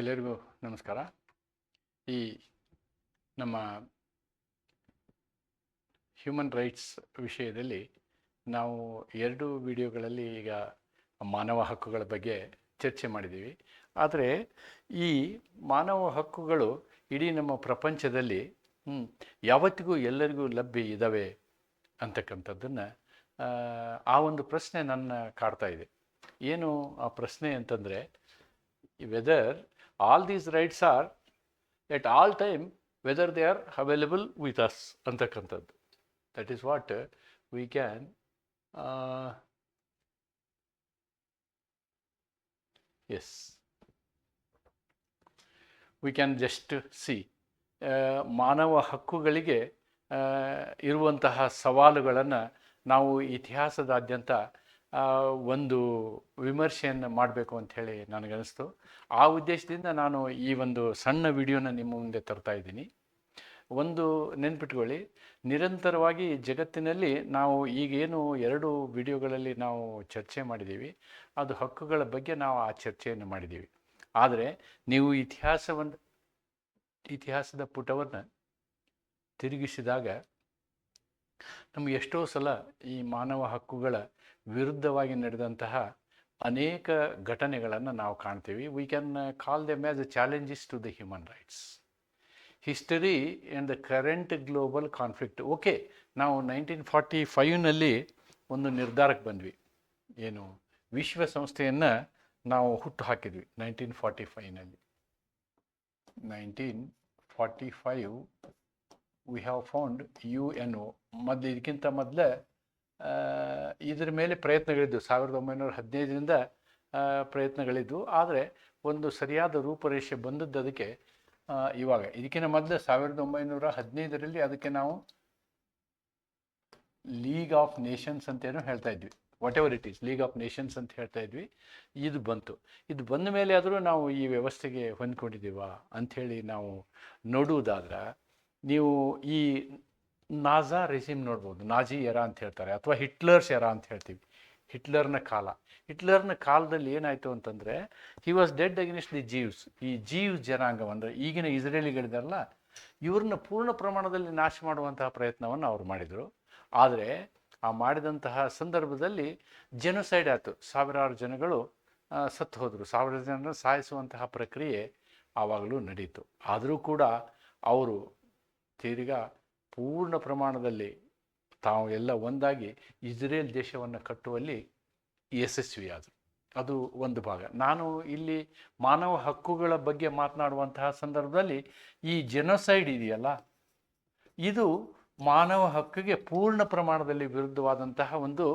ಎಲ್ಲರಿಗೂ ನಮಸ್ಕಾರ. ಈ ನಮ್ಮ ಹ್ಯೂಮನ್ ರೈಟ್ಸ್ ವಿಷಯದಲ್ಲಿ ನಾವು ಎರಡು ವಿಡಿಯೋಗಳಲ್ಲಿ ಈಗ ಮಾನವ ಹಕ್ಕುಗಳ ಬಗ್ಗೆ ಚರ್ಚೆ ಮಾಡಿದ್ದೀವಿ. ಆದರೆ ಈ ಮಾನವ ಹಕ್ಕುಗಳು ಇಡೀ ನಮ್ಮ ಪ್ರಪಂಚದಲ್ಲಿ ಯಾವತ್ತಿಗೂ ಎಲ್ಲರಿಗೂ ಲಭ್ಯ ಇದ್ದಾವೆ ಅಂತಕ್ಕಂಥದ್ದನ್ನು, ಆ ಒಂದು ಪ್ರಶ್ನೆ ನನ್ನ ಕಾಡ್ತಾ ಇದೆ. ಏನು ಆ ಪ್ರಶ್ನೆ ಅಂತಂದರೆ whether all these rights are at all time whether they are available with us ಅಂತಕ್ಕಂಥದ್ದು that is what we can yes we can just see ಮಾನವ ಹಕ್ಕುಗಳಿಗೆ ಇರುವಂತಹ ಸವಾಲುಗಳನ್ನು ನಾವು ಇತಿಹಾಸದಾದ್ಯಂತ ಒಂದು ವಿಮರ್ಶೆಯನ್ನು ಮಾಡಬೇಕು ಅಂಥೇಳಿ ನನಗನ್ನಿಸ್ತು. ಆ ಉದ್ದೇಶದಿಂದ ನಾನು ಈ ಒಂದು ಸಣ್ಣ ವಿಡಿಯೋನ ನಿಮ್ಮ ಮುಂದೆ ತರ್ತಾ ಇದ್ದೀನಿ. ಒಂದು ನೆನ್ಪಿಟ್ಕೊಳ್ಳಿ, ನಿರಂತರವಾಗಿ ಜಗತ್ತಿನಲ್ಲಿ ನಾವು ಈಗೇನು ಎರಡು ವಿಡಿಯೋಗಳಲ್ಲಿ ನಾವು ಚರ್ಚೆ ಮಾಡಿದ್ದೀವಿ, ಅದು ಹಕ್ಕುಗಳ ಬಗ್ಗೆ ನಾವು ಆ ಚರ್ಚೆಯನ್ನು ಮಾಡಿದ್ದೀವಿ. ಆದರೆ ನೀವು ಇತಿಹಾಸವನ್ನು ಇತಿಹಾಸದ ಪುಟವನ್ನು ತಿರುಗಿಸಿದಾಗ ನಮಗೆ ಎಷ್ಟೋ ಸಲ ಈ ಮಾನವ ಹಕ್ಕುಗಳ ವಿರುದ್ಧವಾಗಿ ನಡೆದಂತಹ ಅನೇಕ ಘಟನೆಗಳನ್ನು ನಾವು ಕಾಣ್ತೀವಿ. We can call them as a challenges to the human rights history and the current global conflict okay ನಾವು ನೈನ್ಟೀನ್ ಫಾರ್ಟಿ ಫೈವ್ನಲ್ಲಿ ಒಂದು ನಿರ್ಧಾರಕ್ಕೆ ಬಂದ್ವಿ. ಏನು, ವಿಶ್ವಸಂಸ್ಥೆಯನ್ನು ನಾವು ಹುಟ್ಟು ಹಾಕಿದ್ವಿ nineteen forty ಫೈವ್ನಲ್ಲಿ nineteen forty five we have found U N O ಮೊದಲು, ಇದಕ್ಕಿಂತ ಮೊದಲೇ ಇದರ ಮೇಲೆ ಪ್ರಯತ್ನಗಳಿದ್ದವು. ಸಾವಿರದ ಒಂಬೈನೂರ ಹದಿನೈದರಿಂದ ಪ್ರಯತ್ನಗಳಿದ್ದವು. ಆದರೆ ಒಂದು ಸರಿಯಾದ ರೂಪರೇಷೆ ಬಂದದ್ದು ಅದಕ್ಕೆ ಇವಾಗ. ಇದಕ್ಕಿಂತ ಮೊದಲು ಸಾವಿರದ ಒಂಬೈನೂರ ಹದಿನೈದರಲ್ಲಿ ಅದಕ್ಕೆ ನಾವು ಲೀಗ್ ಆಫ್ ನೇಷನ್ಸ್ ಅಂತೇನೋ ಹೇಳ್ತಾ ಇದ್ವಿ. Whatever it is league of nations ಅಂತ ಹೇಳ್ತಾ ಇದ್ವಿ. ಇದು ಬಂತು. ಇದು ಬಂದ ಮೇಲೆ ಆದರೂ ನಾವು ಈ ವ್ಯವಸ್ಥೆಗೆ ಹೊಂದ್ಕೊಂಡಿದ್ದೀವ ಅಂಥೇಳಿ ನಾವು ನೋಡುವುದಾದ್ರೆ, ನೀವು ಈ ನಾಜಾ ರೆಸಿಮ್ ನೋಡ್ಬೋದು, ನಾಜಿ ಎರ ಅಂತ ಹೇಳ್ತಾರೆ, ಅಥವಾ ಹಿಟ್ಲರ್ಸ್ ಎರ ಅಂತ ಹೇಳ್ತೀವಿ, ಹಿಟ್ಲರ್ನ ಕಾಲ. ಹಿಟ್ಲರ್ನ ಕಾಲದಲ್ಲಿ ಏನಾಯಿತು ಅಂತಂದರೆ he was dead against the Jews ಈ ಜೀವ್ಸ್ ಜನಾಂಗವಂದರೆ ಈಗಿನ ಇಸ್ರೇಲಿಗಳಿದಾರಲ್ಲ ಇವ್ರನ್ನ ಪೂರ್ಣ ಪ್ರಮಾಣದಲ್ಲಿ ನಾಶ ಮಾಡುವಂತಹ ಪ್ರಯತ್ನವನ್ನು ಅವರು ಮಾಡಿದರು. ಆದರೆ, ಆ ಮಾಡಿದಂತಹ ಸಂದರ್ಭದಲ್ಲಿ ಜನಸೈಡ್ ಆಯಿತು. ಸಾವಿರಾರು ಜನಗಳು ಸತ್ತು ಹೋದರು. ಸಾವಿರ ಜನರನ್ನು ಸಾಯಿಸುವಂತಹ ಪ್ರಕ್ರಿಯೆ ಆವಾಗಲೂ ನಡೀತು. ಆದರೂ ಕೂಡ, ಅವರು ತಿರ್ಗಾ ಪೂರ್ಣ ಪ್ರಮಾಣದಲ್ಲಿ ತಾವು ಎಲ್ಲ ಒಂದಾಗಿ ಇಸ್ರೇಲ್ ದೇಶವನ್ನು ಕಟ್ಟುವಲ್ಲಿ ಯಶಸ್ವಿಯಾದರು. ಅದು ಒಂದು ಭಾಗ. ನಾನು ಇಲ್ಲಿ ಮಾನವ ಹಕ್ಕುಗಳ ಬಗ್ಗೆ ಮಾತನಾಡುವಂತಹ ಸಂದರ್ಭದಲ್ಲಿ ಈ ಜನಸೈಡ್ ಇದೆಯಲ್ಲ, ಇದು ಮಾನವ ಹಕ್ಕಿಗೆ ಪೂರ್ಣ ಪ್ರಮಾಣದಲ್ಲಿ ವಿರುದ್ಧವಾದಂತಹ ಒಂದು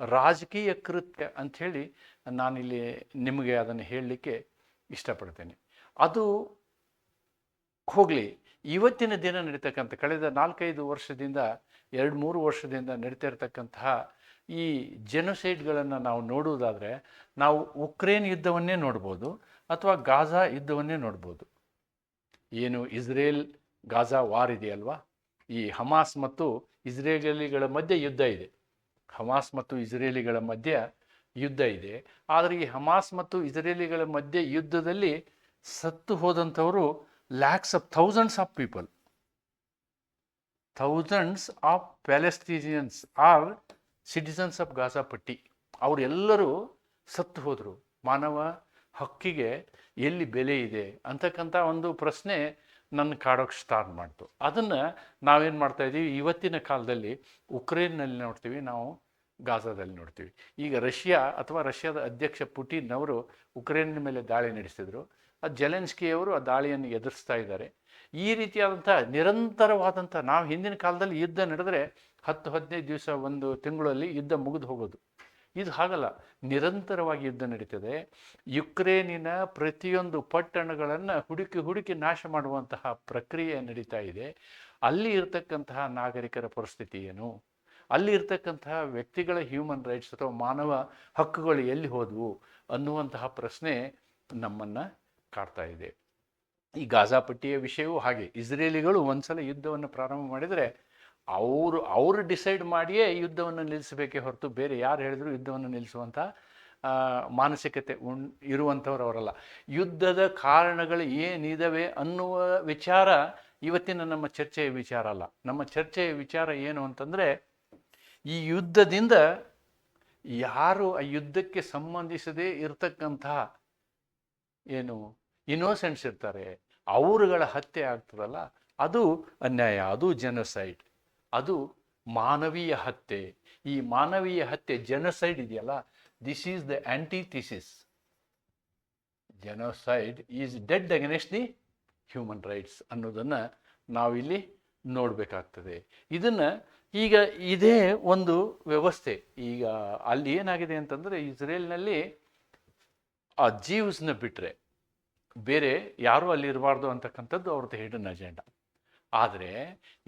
ರಾಜಕೀಯ ಕೃತ್ಯ ಅಂಥೇಳಿ ನಾನಿಲ್ಲಿ ನಿಮಗೆ ಅದನ್ನು ಹೇಳಲಿಕ್ಕೆ ಇಷ್ಟಪಡ್ತೇನೆ. ಅದು ಹೋಗಲಿ ಇವತ್ತಿನ ದಿನ ನಡೀತಕ್ಕಂಥ ಕಳೆದ ನಾಲ್ಕೈದು ವರ್ಷದಿಂದ, ಎರಡು ಮೂರು ವರ್ಷದಿಂದ ನಡೀತಾ ಇರತಕ್ಕಂತಹ ಈ ಜೆನೊಸೈಡ್ಗಳನ್ನು ನಾವು ನೋಡುವುದಾದರೆ, ನಾವು ಉಕ್ರೇನ್ ಯುದ್ಧವನ್ನೇ ನೋಡ್ಬೋದು ಅಥವಾ ಗಾಜಾ ಯುದ್ಧವನ್ನೇ ನೋಡ್ಬೋದು. ಏನು ಇಸ್ರೇಲ್ ಗಾಜಾ ವಾರ್ ಇದೆಯಲ್ವಾ? ಈ ಹಮಾಸ್ ಮತ್ತು ಇಸ್ರೇಲಿಗಳ ಮಧ್ಯೆ ಯುದ್ಧ ಇದೆ. ಹಮಾಸ್ ಮತ್ತು ಇಸ್ರೇಲಿಗಳ ಮಧ್ಯೆ ಯುದ್ಧ ಇದೆ. ಆದರೆ ಈ ಹಮಾಸ್ ಮತ್ತು ಇಸ್ರೇಲಿಗಳ ಮಧ್ಯೆ ಯುದ್ಧದಲ್ಲಿ ಸತ್ತು ಹೋದಂಥವರು lakhs of thousands of people thousands of Palestinians are citizens of Gaza ಪಟ್ಟಿ ಅವರೆಲ್ಲರೂ ಸತ್ತು ಹೋದರು. ಮಾನವ ಹಕ್ಕಿಗೆ ಎಲ್ಲಿ ಬೆಲೆ ಇದೆ ಅಂತಕ್ಕಂಥ ಒಂದು ಪ್ರಶ್ನೆ ನನ್ನ ಕಾಡೋಕ್ಕೆ ಸ್ಟಾರ್ಟ್ ಮಾಡ್ತು. ಅದನ್ನು ನಾವೇನು ಮಾಡ್ತಾ ಇದ್ದೀವಿ ಇವತ್ತಿನ ಕಾಲದಲ್ಲಿ ಉಕ್ರೇನ್ನಲ್ಲಿ ನೋಡ್ತೀವಿ, ನಾವು ಗಾಜಾದಲ್ಲಿ ನೋಡ್ತೀವಿ. ಈಗ ರಷ್ಯಾ ಅಥವಾ ರಷ್ಯಾದ ಅಧ್ಯಕ್ಷ ಪುಟಿನ್ ಅವರು ಉಕ್ರೇನ್ ಮೇಲೆ ದಾಳಿ ನಡೆಸಿದರು. ಜೆಲೆನ್ಸ್ಕಿಯವರು ಆ ದಾಳಿಯನ್ನು ಎದುರಿಸ್ತಾ ಇದ್ದಾರೆ. ಈ ರೀತಿಯಾದಂಥ ನಿರಂತರವಾದಂಥ ನಾವು ಹಿಂದಿನ ಕಾಲದಲ್ಲಿ ಯುದ್ಧ ನಡೆದರೆ ಹತ್ತು, ಹದಿನೈದು ದಿವಸ ಒಂದು ತಿಂಗಳಲ್ಲಿ ಯುದ್ಧ ಮುಗಿದು ಹೋಗೋದು. ಇದು ಹಾಗಲ್ಲ. ನಿರಂತರವಾಗಿ ಯುದ್ಧ ನಡೀತದೆ. ಯುಕ್ರೇನಿನ ಪ್ರತಿಯೊಂದು ಪಟ್ಟಣಗಳನ್ನು ಹುಡುಕಿ ಹುಡುಕಿ ನಾಶ ಮಾಡುವಂತಹ ಪ್ರಕ್ರಿಯೆ ನಡೀತಾ ಇದೆ. ಅಲ್ಲಿ ಇರತಕ್ಕಂತಹ ನಾಗರಿಕರ ಪರಿಸ್ಥಿತಿ ಏನು? ಅಲ್ಲಿ ಇರ್ತಕ್ಕಂತಹ ವ್ಯಕ್ತಿಗಳ ಹ್ಯೂಮನ್ ರೈಟ್ಸ್ ಅಥವಾ ಮಾನವ ಹಕ್ಕುಗಳು ಎಲ್ಲಿ ಹೋದವು ಅನ್ನುವಂತಹ ಪ್ರಶ್ನೆ ನಮ್ಮನ್ನು ಕಾಡ್ತಾ ಇದೆ. ಈ ಗಾಜಾ ಪಟ್ಟಿಯ ವಿಷಯವೂ ಹಾಗೆ ಇಸ್ರೇಲಿಗಳು ಒಂದ್ಸಲ ಯುದ್ಧವನ್ನು ಪ್ರಾರಂಭ ಮಾಡಿದರೆ ಅವರು ಅವರು ಡಿಸೈಡ್ ಮಾಡಿಯೇ ಯುದ್ಧವನ್ನು ನಿಲ್ಲಿಸಬೇಕೇ ಹೊರತು ಬೇರೆ ಯಾರು ಹೇಳಿದ್ರು ಯುದ್ಧವನ್ನು ನಿಲ್ಲಿಸುವಂಥ ಮಾನಸಿಕತೆ ಉಣ್, ಇರುವಂಥವ್ರು ಅವರಲ್ಲ. ಯುದ್ಧದ ಕಾರಣಗಳು ಏನಿದಾವೆ ಅನ್ನುವ ವಿಚಾರ ಇವತ್ತಿನ ನಮ್ಮ ಚರ್ಚೆಯ ವಿಚಾರ ಅಲ್ಲ. ನಮ್ಮ ಚರ್ಚೆಯ ವಿಚಾರ ಏನು ಅಂತಂದರೆ ಈ ಯುದ್ಧದಿಂದ ಯಾರು ಆ ಯುದ್ಧಕ್ಕೆ ಸಂಬಂಧಿಸದೇ ಇರತಕ್ಕಂತಹ ಏನು ಇನ್ನೋಸೆಂಟ್ಸ್ ಇರ್ತಾರೆ. ಅವರುಗಳ ಹತ್ಯೆ ಆಗ್ತದಲ್ಲ, ಅದು ಅನ್ಯಾಯ, ಅದು ಜನಸೈಡ್ ಅದು ಮಾನವೀಯ ಹತ್ಯೆ. ಈ ಮಾನವೀಯ ಹತ್ಯೆ ಜನಸೈಡ್ ಇದೆಯಲ್ಲ this is the antithesis genocide is dead against the human rights ಅನ್ನೋದನ್ನು ನಾವಿಲ್ಲಿ ನೋಡಬೇಕಾಗ್ತದೆ. ಇದನ್ನು ಈಗ ಇದೇ ಒಂದು ವ್ಯವಸ್ಥೆ. ಈಗ ಅಲ್ಲಿ ಏನಾಗಿದೆ ಅಂತಂದರೆ, ಇಸ್ರೇಲ್ನಲ್ಲಿ ಆ ಜೀವ್ಸ್ನ ಬಿಟ್ಟರೆ ಬೇರೆ ಯಾರೂ ಅಲ್ಲಿ ಇರಬಾರ್ದು ಅಂತಕ್ಕಂಥದ್ದು ಅವ್ರದ್ದು ಹಿಡನ್ ಅಜೆಂಡ ಆದರೆ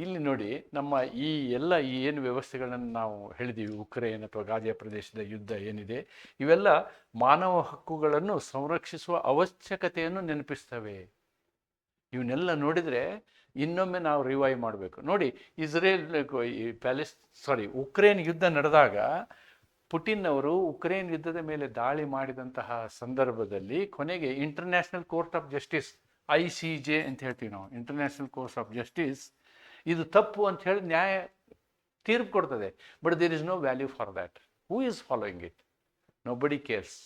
ಇಲ್ಲಿ ನೋಡಿ ನಮ್ಮ ಈ ಎಲ್ಲ ಈ ಏನು ವ್ಯವಸ್ಥೆಗಳನ್ನು ನಾವು ಹೇಳಿದ್ದೀವಿ ಉಕ್ರೇನ್ ಅಥವಾ ಗಾಜಿಯ ಪ್ರದೇಶದ ಯುದ್ಧ ಏನಿದೆ, ಇವೆಲ್ಲ ಮಾನವ ಹಕ್ಕುಗಳನ್ನು ಸಂರಕ್ಷಿಸುವ ಅವಶ್ಯಕತೆಯನ್ನು ನೆನಪಿಸ್ತವೆ. ಇವನ್ನೆಲ್ಲ ನೋಡಿದರೆ ಇನ್ನೊಮ್ಮೆ ನಾವು ರಿವೈವ್ ಮಾಡಬೇಕು. ನೋಡಿ, ಇಸ್ರೇಲ್, ಈ ಪ್ಯಾಲೆಸ್ ಸಾರಿ ಉಕ್ರೇನ್ ಯುದ್ಧ ನಡೆದಾಗ ಪುಟಿನ್ ಅವರು ಉಕ್ರೇನ್ ಯುದ್ಧದ ಮೇಲೆ ದಾಳಿ ಮಾಡಿದಂತಹ ಸಂದರ್ಭದಲ್ಲಿ ಕೊನೆಗೆ international court of justice I C J ಅಂತ ಹೇಳ್ತೀವಿ ನಾವು ಇಂಟರ್ನ್ಯಾಷನಲ್ ಕೋರ್ಟ್ ಆಫ್ ಜಸ್ಟಿಸ್ ಇದು ತಪ್ಪು ಅಂತ ಹೇಳಿ ನ್ಯಾಯ ತೀರ್ಪು ಕೊಡ್ತದೆ. But there is no value for that who is following it nobody cares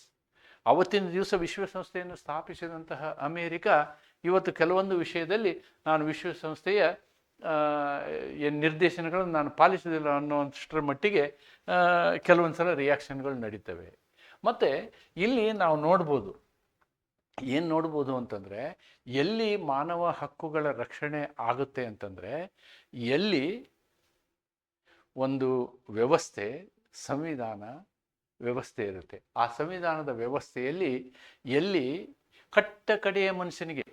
ಅವತ್ತಿನ ದಿವಸ ವಿಶ್ವಸಂಸ್ಥೆಯನ್ನು ಸ್ಥಾಪಿಸಿದಂತಹ ಅಮೇರಿಕ, ಇವತ್ತು ಕೆಲವೊಂದು ವಿಷಯದಲ್ಲಿ ನಾನು ವಿಶ್ವಸಂಸ್ಥೆಯ ನಿರ್ದೇಶನಗಳನ್ನು ನಾನು ಪಾಲಿಸೋದಿಲ್ಲ ಅನ್ನೋಷ್ಟರ ಮಟ್ಟಿಗೆ ಕೆಲವೊಂದು ಸಲ ರಿಯಾಕ್ಷನ್ಗಳು ನಡೀತವೆ. ಮತ್ತು ಇಲ್ಲಿ ನಾವು ನೋಡ್ಬೋದು, ಏನು ನೋಡ್ಬೋದು ಅಂತಂದರೆ, ಎಲ್ಲಿ ಮಾನವ ಹಕ್ಕುಗಳ ರಕ್ಷಣೆ ಆಗುತ್ತೆ ಅಂತಂದರೆ, ಎಲ್ಲಿ ಒಂದು ವ್ಯವಸ್ಥೆ, ಸಂವಿಧಾನ ವ್ಯವಸ್ಥೆ ಇರುತ್ತೆ. ಆ ಸಂವಿಧಾನದ ವ್ಯವಸ್ಥೆಯಲ್ಲಿ ಎಲ್ಲಿ ಕಟ್ಟ ಕಡೆಯ ಮನುಷ್ಯನಿಗೆ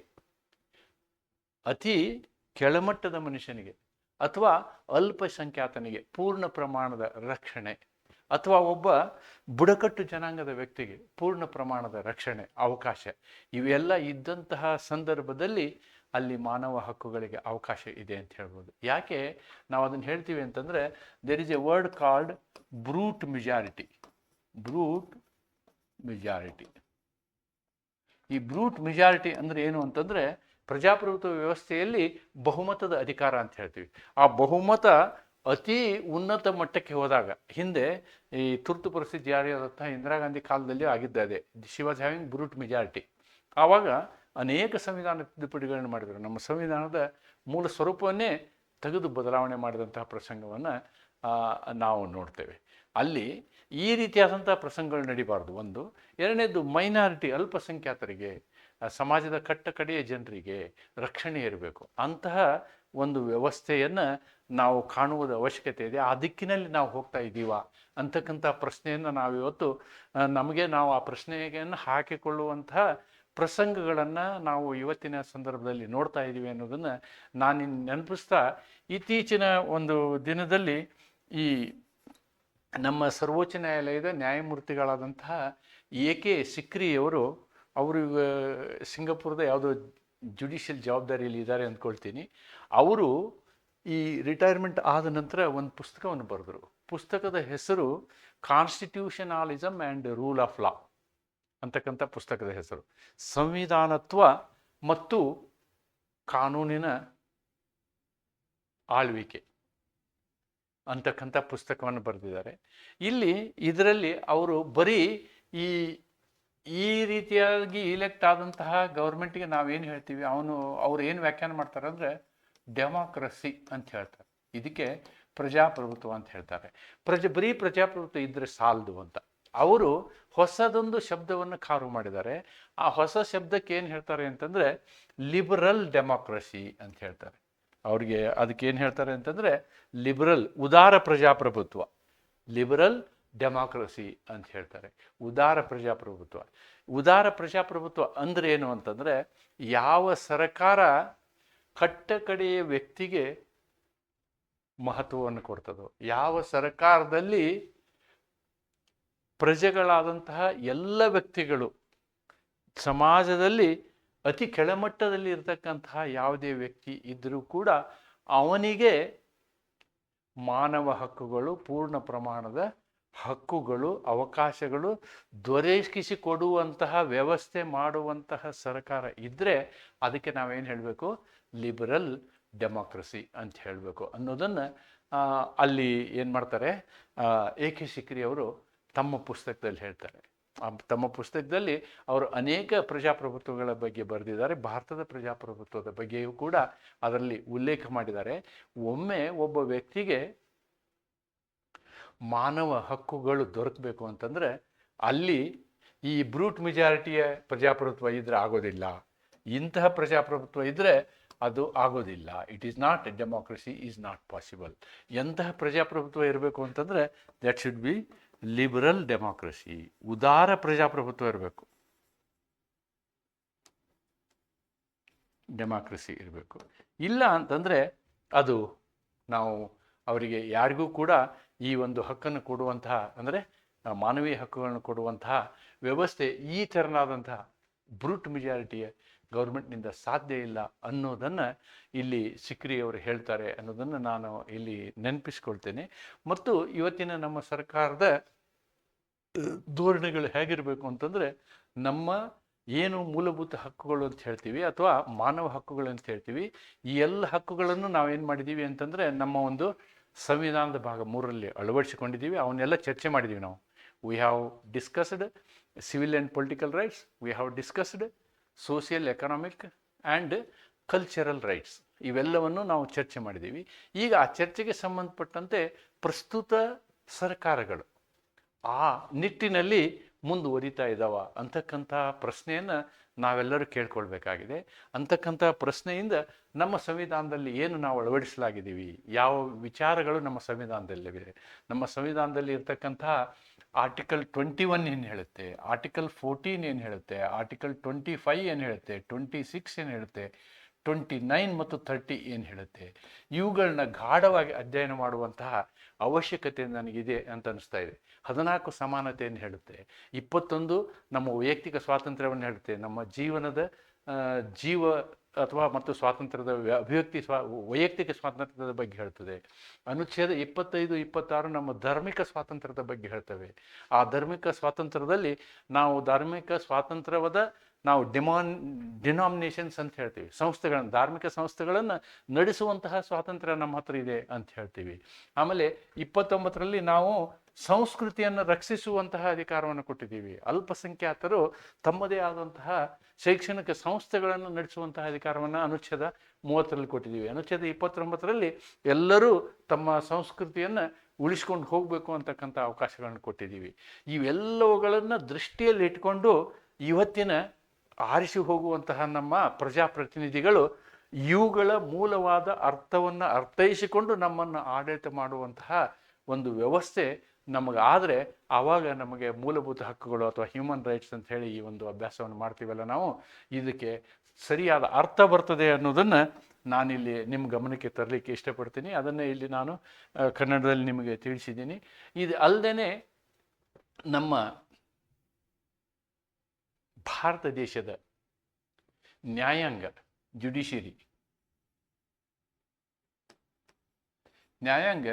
ಅತಿ ಕೆಳಮಟ್ಟದ ಮನುಷ್ಯನಿಗೆ ಅಥವಾ ಅಲ್ಪಸಂಖ್ಯಾತನಿಗೆ ಪೂರ್ಣ ಪ್ರಮಾಣದ ರಕ್ಷಣೆ ಅಥವಾ ಒಬ್ಬ ಬುಡಕಟ್ಟು ಜನಾಂಗದ ವ್ಯಕ್ತಿಗೆ ಪೂರ್ಣ ಪ್ರಮಾಣದ ರಕ್ಷಣೆ, ಅವಕಾಶ ಇವೆಲ್ಲ ಇದ್ದಂತಹ ಸಂದರ್ಭದಲ್ಲಿ ಅಲ್ಲಿ ಮಾನವ ಹಕ್ಕುಗಳಿಗೆ ಅವಕಾಶ ಇದೆ ಅಂತ ಹೇಳ್ಬೋದು. ಯಾಕೆ ನಾವು ಅದನ್ನು ಹೇಳ್ತೀವಿ ಅಂತಂದರೆ there is a word called brute majority brute majority ಈ ಬ್ರೂಟ್ ಮೆಜಾರಿಟಿ ಅಂದರೆ ಏನು ಅಂತಂದರೆ ಪ್ರಜಾಪ್ರಭುತ್ವ ವ್ಯವಸ್ಥೆಯಲ್ಲಿ ಬಹುಮತದ ಅಧಿಕಾರ ಅಂತ ಹೇಳ್ತೀವಿ. ಆ ಬಹುಮತ ಅತಿ ಉನ್ನತ ಮಟ್ಟಕ್ಕೆ ಹೋದಾಗ, ಹಿಂದೆ ಈ ತುರ್ತು ಪರಿಸ್ಥಿತಿ ಜಾರಿಯಾದಂತಹ ಇಂದಿರಾ ಗಾಂಧಿ ಕಾಲದಲ್ಲಿ ಆಗಿದ್ದಾದೆ she was having brute majority. ಆವಾಗ ಅನೇಕ ಸಂವಿಧಾನ ತಿದ್ದುಪಡಿಗಳನ್ನು ಮಾಡಿದರು. ನಮ್ಮ ಸಂವಿಧಾನದ ಮೂಲ ಸ್ವರೂಪವನ್ನೇ ತೆಗೆದು ಬದಲಾವಣೆ ಮಾಡಿದಂತಹ ಪ್ರಸಂಗವನ್ನು ನಾವು ನೋಡ್ತೇವೆ. ಅಲ್ಲಿ ಈ ರೀತಿಯಾದಂಥ ಪ್ರಸಂಗಗಳು ನಡಿಬಾರ್ದು. ಒಂದು, ಎರಡನೇದು, ಮೈನಾರಿಟಿ, ಅಲ್ಪಸಂಖ್ಯಾತರಿಗೆ ಸಮಾಜದ ಕಟ್ಟ ಕಡೆಯ ಜನರಿಗೆ ರಕ್ಷಣೆ ಇರಬೇಕು. ಅಂತಹ ಒಂದು ವ್ಯವಸ್ಥೆಯನ್ನು ನಾವು ಕಾಣುವುದ ಅವಶ್ಯಕತೆ ಇದೆ. ಆ ದಿಕ್ಕಿನಲ್ಲಿ ನಾವು ಹೋಗ್ತಾ ಇದ್ದೀವ? ಅಂತಕ್ಕಂಥ ಪ್ರಶ್ನೆಯನ್ನು ನಾವು ಇವತ್ತು ನಮಗೆ ನಾವು ಆ ಪ್ರಶ್ನೆಯನ್ನು ಹಾಕಿಕೊಳ್ಳುವಂತಹ ಪ್ರಸಂಗಗಳನ್ನು ನಾವು ಇವತ್ತಿನ ಸಂದರ್ಭದಲ್ಲಿ ನೋಡ್ತಾ ಇದ್ದೀವಿ ಅನ್ನೋದನ್ನು ನಾನು ನೆನಪಿಸ್ತಾ ಇತ್ತೀಚಿನ ಒಂದು ದಿನದಲ್ಲಿ ಈ ನಮ್ಮ ಸರ್ವೋಚ್ಚ ನ್ಯಾಯಾಲಯದ ನ್ಯಾಯಮೂರ್ತಿಗಳಾದಂತಹ ಎ ಕೆ ಸಿಕ್ರಿಯವರು ಅವರು ಸಿಂಗಾಪುರದ ಯಾವುದೋ ಜುಡಿಷಿಯಲ್ ಜವಾಬ್ದಾರಿಯಲ್ಲಿ ಇದ್ದಾರೆ ಅಂದ್ಕೊಳ್ತೀನಿ. ಅವರು ಈ ರಿಟೈರ್ಮೆಂಟ್ ಆದ ನಂತರ ಒಂದು ಪುಸ್ತಕವನ್ನು ಬರೆದರು. ಪುಸ್ತಕದ ಹೆಸರು constitutionalism and rule of law ಅಂತಕ್ಕಂಥ ಪುಸ್ತಕದ ಹೆಸರು. ಸಂವಿಧಾನತ್ವ ಮತ್ತು ಕಾನೂನಿನ ಆಳ್ವಿಕೆ ಅಂತಕ್ಕಂಥ ಪುಸ್ತಕವನ್ನು ಬರೆದಿದ್ದಾರೆ. ಇಲ್ಲಿ ಇದರಲ್ಲಿ ಅವರು ಬರೀ ಈ ಈ ರೀತಿಯಾಗಿ ಇಲೆಕ್ಟ್ ಆದಂತಹ ಗೌರ್ಮೆಂಟ್ಗೆ ನಾವೇನು ಹೇಳ್ತೀವಿ? ಅವನು, ಅವ್ರು ಏನು ವ್ಯಾಖ್ಯಾನ ಮಾಡ್ತಾರೆ ಅಂದರೆ ಡೆಮಾಕ್ರಸಿ ಅಂತ ಹೇಳ್ತಾರೆ. ಇದಕ್ಕೆ ಪ್ರಜಾಪ್ರಭುತ್ವ ಅಂತ ಹೇಳ್ತಾರೆ. ಪ್ರಜ, ಬರೀ ಪ್ರಜಾಪ್ರಭುತ್ವ ಇದ್ದರೆ ಸಾಲದು ಅಂತ. ಅವರು ಹೊಸದೊಂದು ಶಬ್ದವನ್ನು ಕಾರು ಮಾಡಿದ್ದಾರೆ. ಆ ಹೊಸ ಶಬ್ದಕ್ಕೆ ಏನು ಹೇಳ್ತಾರೆ ಅಂತಂದರೆ ಲಿಬರಲ್ ಡೆಮಾಕ್ರಸಿ ಅಂತ ಹೇಳ್ತಾರೆ. ಅವ್ರಿಗೆ ಅದಕ್ಕೆ ಏನು ಹೇಳ್ತಾರೆ ಅಂತಂದರೆ ಲಿಬರಲ್ ಉದಾರ ಪ್ರಜಾಪ್ರಭುತ್ವ. ಲಿಬರಲ್ ಡೆಮಾಕ್ರಸಿ ಅಂತ ಹೇಳ್ತಾರೆ. ಉದಾರ ಪ್ರಜಾಪ್ರಭುತ್ವ. ಉದಾರ ಪ್ರಜಾಪ್ರಭುತ್ವ ಅಂದ್ರೆ ಏನು ಅಂತಂದರೆ ಯಾವ ಸರ್ಕಾರ ಕಟ್ಟ ಕಡೆಯ ವ್ಯಕ್ತಿಗೆ ಮಹತ್ವವನ್ನು ಕೊಡ್ತದೋ, ಯಾವ ಸರ್ಕಾರದಲ್ಲಿ ಪ್ರಜೆಗಳಾದಂತಹ ಎಲ್ಲ ವ್ಯಕ್ತಿಗಳು ಸಮಾಜದಲ್ಲಿ ಅತಿ ಕೆಳಮಟ್ಟದಲ್ಲಿ ಇರತಕ್ಕಂತಹ ಯಾವುದೇ ವ್ಯಕ್ತಿ ಇದ್ದರೂ ಕೂಡ ಅವನಿಗೆ ಮಾನವ ಹಕ್ಕುಗಳು ಪೂರ್ಣ ಪ್ರಮಾಣದ ಹಕ್ಕುಗಳು, ಅವಕಾಶಗಳು ದೊರಕಿಸಿಕೊಡುವಂತಹ ವ್ಯವಸ್ಥೆ ಮಾಡುವಂತಹ ಸರ್ಕಾರ ಇದ್ದರೆ ಅದಕ್ಕೆ ನಾವೇನು ಹೇಳಬೇಕು? ಲಿಬರಲ್ ಡೆಮಾಕ್ರಸಿ ಅಂತ ಹೇಳಬೇಕು. ಅನ್ನೋದನ್ನು ಅಲ್ಲಿ ಏನು ಮಾಡ್ತಾರೆ? ಎ ಕೆ ಸಿಕ್ರಿ ಅವರು ತಮ್ಮ ಪುಸ್ತಕದಲ್ಲಿ ಹೇಳ್ತಾರೆ. ತಮ್ಮ ಪುಸ್ತಕದಲ್ಲಿ ಅವರು ಅನೇಕ ಪ್ರಜಾಪ್ರಭುತ್ವಗಳ ಬಗ್ಗೆ ಬರೆದಿದ್ದಾರೆ. ಭಾರತದ ಪ್ರಜಾಪ್ರಭುತ್ವದ ಬಗ್ಗೆಯೂ ಕೂಡ ಅದರಲ್ಲಿ ಉಲ್ಲೇಖ ಮಾಡಿದ್ದಾರೆ. ಒಮ್ಮೆ ಒಬ್ಬ ವ್ಯಕ್ತಿಗೆ ಮಾನವ ಹಕ್ಕುಗಳು ದೊರಕಬೇಕು ಅಂತಂದರೆ ಅಲ್ಲಿ ಈ ಬ್ರೂಟ್ ಮೆಜಾರಿಟಿಯ ಪ್ರಜಾಪ್ರಭುತ್ವ ಇದ್ದರೆ ಆಗೋದಿಲ್ಲ. ಇಂತಹ ಪ್ರಜಾಪ್ರಭುತ್ವ ಇದ್ದರೆ ಅದು ಆಗೋದಿಲ್ಲ. It is not democracy is not possible ಎಂತಹ ಪ್ರಜಾಪ್ರಭುತ್ವ ಇರಬೇಕು ಅಂತಂದರೆ that should be liberal democracy ಉದಾರ ಪ್ರಜಾಪ್ರಭುತ್ವ ಇರಬೇಕು. ಡೆಮಾಕ್ರಸಿ ಇರಬೇಕು. ಇಲ್ಲ ಅಂತಂದರೆ ಅದು ನಾವು ಅವರಿಗೆ ಯಾರಿಗೂ ಕೂಡ ಈ ಒಂದು ಹಕ್ಕನ್ನು ಕೊಡುವಂತಹ, ಅಂದರೆ ಮಾನವೀಯ ಹಕ್ಕುಗಳನ್ನು ಕೊಡುವಂತಹ ವ್ಯವಸ್ಥೆ ಈ ಥರನಾದಂತಹ ಬ್ರೂಟ್ ಮೆಜಾರಿಟಿಯ ಗೌರ್ಮೆಂಟ್ನಿಂದ ಸಾಧ್ಯ ಇಲ್ಲ ಅನ್ನೋದನ್ನು ಇಲ್ಲಿ ಸಿಕ್ರಿಯವರು ಹೇಳ್ತಾರೆ ಅನ್ನೋದನ್ನು ನಾನು ಇಲ್ಲಿ ನೆನಪಿಸ್ಕೊಳ್ತೇನೆ. ಮತ್ತು ಇವತ್ತಿನ ನಮ್ಮ ಸರ್ಕಾರದ ಧೋರಣೆಗಳು ಹೇಗಿರಬೇಕು ಅಂತಂದರೆ ನಮ್ಮ ಏನು ಮೂಲಭೂತ ಹಕ್ಕುಗಳು ಅಂತ ಹೇಳ್ತೀವಿ ಅಥವಾ ಮಾನವ ಹಕ್ಕುಗಳು ಅಂತ ಹೇಳ್ತೀವಿ, ಈ ಎಲ್ಲ ಹಕ್ಕುಗಳನ್ನು ನಾವೇನು ಮಾಡಿದ್ದೀವಿ ಅಂತಂದರೆ ನಮ್ಮ ಒಂದು ಸಂವಿಧಾನದ ಭಾಗ ಮೂರರಲ್ಲಿ ಅಳವಡಿಸಿಕೊಂಡಿದ್ದೀವಿ, ಅವನ್ನೆಲ್ಲ ಚರ್ಚೆ ಮಾಡಿದ್ದೀವಿ ನಾವು. We have discussed civil and political rights we have discussed social economic and cultural rights ಇವೆಲ್ಲವನ್ನು ನಾವು ಚರ್ಚೆ ಮಾಡಿದ್ದೀವಿ. ಈಗ ಆ ಚರ್ಚೆಗೆ ಸಂಬಂಧಪಟ್ಟಂತೆ ಪ್ರಸ್ತುತ ಸರ್ಕಾರಗಳು ಆ ನಿಟ್ಟಿನಲ್ಲಿ ಮುಂದುವರಿತಾ ಇದ್ದಾವ ಅಂತಕ್ಕಂಥ ಪ್ರಶ್ನೆಯನ್ನು ನಾವೆಲ್ಲರೂ ಕೇಳ್ಕೊಳ್ಬೇಕಾಗಿದೆ. ಅಂತಕ್ಕಂಥ ಪ್ರಶ್ನೆಯಿಂದ ನಮ್ಮ ಸಂವಿಧಾನದಲ್ಲಿ ಏನು ನಾವು ಅಳವಡಿಸಲಾಗಿದ್ದೀವಿ? ಯಾವ ವಿಚಾರಗಳು ನಮ್ಮ ಸಂವಿಧಾನದಲ್ಲಿವೆ? ನಮ್ಮ ಸಂವಿಧಾನದಲ್ಲಿ ಇರ್ತಕ್ಕಂತಹ ಆರ್ಟಿಕಲ್ ಟ್ವೆಂಟಿ ಒನ್ ಏನು ಹೇಳುತ್ತೆ? ಆರ್ಟಿಕಲ್ ಫೋರ್ಟೀನ್ ಏನು ಹೇಳುತ್ತೆ? ಆರ್ಟಿಕಲ್ ಟ್ವೆಂಟಿ ಫೈವ್ ಏನು ಹೇಳುತ್ತೆ? ಟ್ವೆಂಟಿ ಸಿಕ್ಸ್ ಏನು ಹೇಳುತ್ತೆ? ಟ್ವೆಂಟಿ ನೈನ್ ಮತ್ತು ಥರ್ಟಿ ಏನು ಹೇಳುತ್ತೆ? ಇವುಗಳನ್ನ ಗಾಢವಾಗಿ ಅಧ್ಯಯನ ಮಾಡುವಂತಹ ಅವಶ್ಯಕತೆ ನನಗಿದೆ ಅಂತ ಅನಿಸ್ತಾ ಇದೆ. ಹದಿನಾಲ್ಕು ಸಮಾನತೆಯನ್ನು ಹೇಳುತ್ತೆ. ಇಪ್ಪತ್ತೊಂದು ನಮ್ಮ ವೈಯಕ್ತಿಕ ಸ್ವಾತಂತ್ರ್ಯವನ್ನು ಹೇಳುತ್ತೆ. ನಮ್ಮ ಜೀವನದ ಜೀವ ಅಥವಾ ಮತ್ತು ಸ್ವಾತಂತ್ರ್ಯದ ವ್ಯ- ಅಭಿವ್ಯಕ್ತಿ ಸ್ವಾ, ವೈಯಕ್ತಿಕ ಸ್ವಾತಂತ್ರ್ಯದ ಬಗ್ಗೆ ಹೇಳ್ತದೆ. ಅನುಚ್ಛೇದ ಇಪ್ಪತ್ತೈದು, ಇಪ್ಪತ್ತಾರು ನಮ್ಮ ಧಾರ್ಮಿಕ ಸ್ವಾತಂತ್ರ್ಯದ ಬಗ್ಗೆ ಹೇಳ್ತವೆ. ಆ ಧಾರ್ಮಿಕ ಸ್ವಾತಂತ್ರ್ಯದಲ್ಲಿ ನಾವು ಧಾರ್ಮಿಕ ಸ್ವಾತಂತ್ರ್ಯವಾದ ನಾವು ಡಿಮಾನ್, ಡಿನಾಮಿನೇಷನ್ಸ್ ಅಂತ ಹೇಳ್ತೀವಿ. ಸಂಸ್ಥೆಗಳನ್ನು, ಧಾರ್ಮಿಕ ಸಂಸ್ಥೆಗಳನ್ನು ನಡೆಸುವಂತಹ ಸ್ವಾತಂತ್ರ್ಯ ನಮ್ಮ ಹತ್ರ ಇದೆ ಅಂತ ಹೇಳ್ತೀವಿ. ಆಮೇಲೆ ಇಪ್ಪತ್ತೊಂಬತ್ತರಲ್ಲಿ ನಾವು ಸಂಸ್ಕೃತಿಯನ್ನು ರಕ್ಷಿಸುವಂತಹ ಅಧಿಕಾರವನ್ನು ಕೊಟ್ಟಿದ್ದೀವಿ. ಅಲ್ಪಸಂಖ್ಯಾತರು ತಮ್ಮದೇ ಆದಂತಹ ಶೈಕ್ಷಣಿಕ ಸಂಸ್ಥೆಗಳನ್ನು ನಡೆಸುವಂತಹ ಅಧಿಕಾರವನ್ನು ಅನುಚ್ಛೇದ ಮೂವತ್ತರಲ್ಲಿ ಕೊಟ್ಟಿದ್ದೀವಿ. ಅನುಚ್ಛೇದ ಇಪ್ಪತ್ತೊಂಬತ್ತರಲ್ಲಿ ಎಲ್ಲರೂ ತಮ್ಮ ಸಂಸ್ಕೃತಿಯನ್ನು ಉಳಿಸ್ಕೊಂಡು ಹೋಗಬೇಕು ಅಂತಕ್ಕಂಥ ಅವಕಾಶಗಳನ್ನು ಕೊಟ್ಟಿದ್ದೀವಿ. ಇವೆಲ್ಲವುಗಳನ್ನು ದೃಷ್ಟಿಯಲ್ಲಿ ಇಟ್ಕೊಂಡು ಇವತ್ತಿನ ಆರಿಸಿ ಹೋಗುವಂತಹ ನಮ್ಮ ಪ್ರಜಾಪ್ರತಿನಿಧಿಗಳು ಇವುಗಳ ಮೂಲವಾದ ಅರ್ಥವನ್ನು ಅರ್ಥೈಸಿಕೊಂಡು ನಮ್ಮನ್ನು ಆಡಳಿತ ಮಾಡುವಂತಹ ಒಂದು ವ್ಯವಸ್ಥೆ ನಮಗಾದರೆ ಆವಾಗ ನಮಗೆ ಮೂಲಭೂತ ಹಕ್ಕುಗಳು ಅಥವಾ ಹ್ಯೂಮನ್ ರೈಟ್ಸ್ ಅಂತ ಹೇಳಿ ಈ ಒಂದು ಅಭ್ಯಾಸವನ್ನು ಮಾಡ್ತೀವಲ್ಲ ನಾವು. ಇದಕ್ಕೆ ಸರಿಯಾದ ಅರ್ಥ ಬರ್ತದೆ ಅನ್ನೋದನ್ನು ನಾನಿಲ್ಲಿ ನಿಮ್ಮ ಗಮನಕ್ಕೆ ತರಲಿಕ್ಕೆ ಇಷ್ಟಪಡ್ತೀನಿ. ಅದನ್ನೇ ಇಲ್ಲಿ ನಾನು ಕನ್ನಡದಲ್ಲಿ ನಿಮಗೆ ತಿಳಿಸಿದ್ದೀನಿ. ಇದು ಅಲ್ಲದೇ ನಮ್ಮ ಭಾರತ ದೇಶದ ನ್ಯಾಯಾಂಗ ಜುಡಿಷಿಯರಿ ನ್ಯಾಯಾಂಗ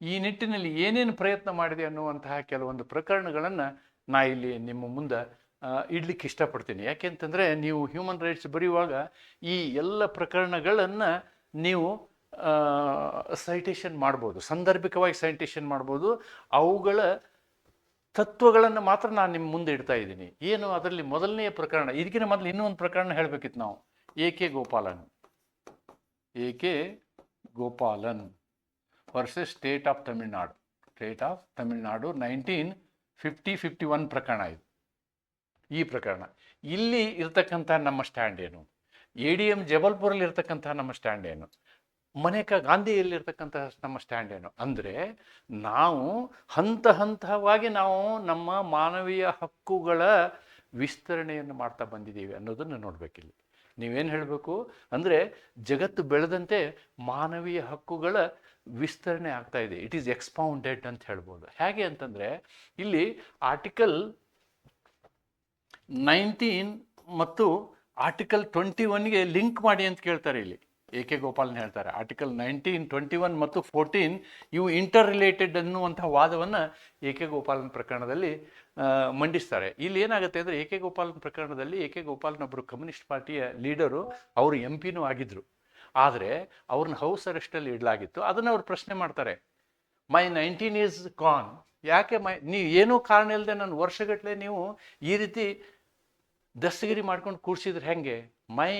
ಈ ನಿಟ್ಟಿನಲ್ಲಿ ಏನೇನು ಪ್ರಯತ್ನ ಮಾಡಿದೆ ಅನ್ನುವಂತಹ ಕೆಲವೊಂದು ಪ್ರಕರಣಗಳನ್ನು ನಾ ಇಲ್ಲಿ ನಿಮ್ಮ ಮುಂದೆ ಇಡ್ಲಿಕ್ಕೆ ಇಷ್ಟಪಡ್ತೀನಿ. ಯಾಕೆಂತಂದರೆ ನೀವು ಹ್ಯೂಮನ್ ರೈಟ್ಸ್ ಬರೆಯುವಾಗ ಈ ಎಲ್ಲ ಪ್ರಕರಣಗಳನ್ನು ನೀವು ಸೈಟೇಷನ್ ಮಾಡ್ಬೋದು. ಸಂದರ್ಭಿಕವಾಗಿ ಸೈಟೇಷನ್ ಮಾಡ್ಬೋದು. ಅವುಗಳ ತತ್ವಗಳನ್ನು ಮಾತ್ರ ನಾನು ನಿಮ್ಮ ಮುಂದೆ ಇಡ್ತಾ ಇದ್ದೀನಿ. ಏನು ಅದರಲ್ಲಿ ಮೊದಲನೆಯ ಪ್ರಕರಣ, ಇದಕ್ಕಿಂತ ಮೊದಲು ಇನ್ನೂ ಒಂದು ಪ್ರಕರಣ ಹೇಳಬೇಕಿತ್ತು ನಾವು. A K Gopalan. A K Gopalan versus state of Tamil Nadu state of Tamil Nadu nineteen fifty fifty one ಪ್ರಕರಣ ಇದು. ಈ ಪ್ರಕರಣ. ಇಲ್ಲಿ ಇರ್ತಕ್ಕಂಥ ನಮ್ಮ ಸ್ಟ್ಯಾಂಡ್ ಏನು? ಎ ಡಿ ಎಂ ಜಬಲ್ಪುರಲ್ಲಿ ಇರ್ತಕ್ಕಂಥ ನಮ್ಮ ಸ್ಟ್ಯಾಂಡ್ ಏನು? ಮನೇಕ ಗಾಂಧಿಯಲ್ಲಿರ್ತಕ್ಕಂಥ ನಮ್ಮ ಸ್ಟ್ಯಾಂಡ್ ಏನು? ಅಂದರೆ ನಾವು ಹಂತ ಹಂತವಾಗಿ ನಾವು ನಮ್ಮ ಮಾನವೀಯ ಹಕ್ಕುಗಳ ವಿಸ್ತರಣೆಯನ್ನು ಮಾಡ್ತಾ ಬಂದಿದ್ದೀವಿ ಅನ್ನೋದನ್ನು ನೋಡಬೇಕಿಲ್ಲಿ. ನೀವೇನು ಹೇಳಬೇಕು? ಅಂದರೆ ಜಗತ್ತು ಬೆಳೆದಂತೆ ಮಾನವೀಯ ಹಕ್ಕುಗಳ ವಿಸ್ತರಣೆ ಆಗ್ತಾ ಇದೆ. ಇಟ್ ಈಸ್ ಎಕ್ಸ್ಪೌಂಡೆಡ್ ಅಂತ ಹೇಳ್ಬೋದು. ಹೇಗೆ ಅಂತಂದರೆ ಇಲ್ಲಿ ಆರ್ಟಿಕಲ್ ನೈನ್ಟೀನ್ ಮತ್ತು ಆರ್ಟಿಕಲ್ ಟ್ವೆಂಟಿ ಒನ್ಗೆ ಲಿಂಕ್ ಮಾಡಿ ಅಂತ ಕೇಳ್ತಾರೆ ಇಲ್ಲಿ. ಎ ಕೆ ಗೋಪಾಲನ್ ಹೇಳ್ತಾರೆ. ಆರ್ಟಿಕಲ್ ನೈನ್ಟೀನ್ ಟ್ವೆಂಟಿ ಒನ್ ಮತ್ತು ಫೋರ್ಟೀನ್ ಇವು ಇಂಟರ್ ರಿಲೇಟೆಡ್ ಅನ್ನುವಂಥ ವಾದವನ್ನು ಎ ಕೆ ಗೋಪಾಲನ್ ಪ್ರಕರಣದಲ್ಲಿ ಮಂಡಿಸ್ತಾರೆ. ಇಲ್ಲಿ ಏನಾಗುತ್ತೆ ಅಂದರೆ ಎ ಕೆ ಗೋಪಾಲನ್ ಪ್ರಕರಣದಲ್ಲಿ ಎ ಕೆ ಗೋಪಾಲನ್ ಒಬ್ಬರು ಕಮ್ಯುನಿಸ್ಟ್ ಪಾರ್ಟಿಯ ಲೀಡರು, ಅವರು ಎಂ ಪಿನೂ ಆಗಿದ್ದರು ಆದರೆ ಅವ್ರನ್ನ ಹೌಸ್ ಅರೆಸ್ಟಲ್ಲಿ ಇಡಲಾಗಿತ್ತು. ಅದನ್ನು ಅವ್ರು ಪ್ರಶ್ನೆ ಮಾಡ್ತಾರೆ. ಮೈ ನೈನ್ಟೀನ್ ಈಸ್ ಕಾನ್ ಯಾಕೆ ಮೈ ನೀವು ಏನೂ ಕಾರಣ ಇಲ್ಲದೆ ನನ್ನ ವರ್ಷಗಟ್ಟಲೆ ನೀವು ಈ ರೀತಿ ದಸ್ತಗಿರಿ ಮಾಡ್ಕೊಂಡು ಕೂರ್ಸಿದ್ರೆ ಹೆಂಗೆ? My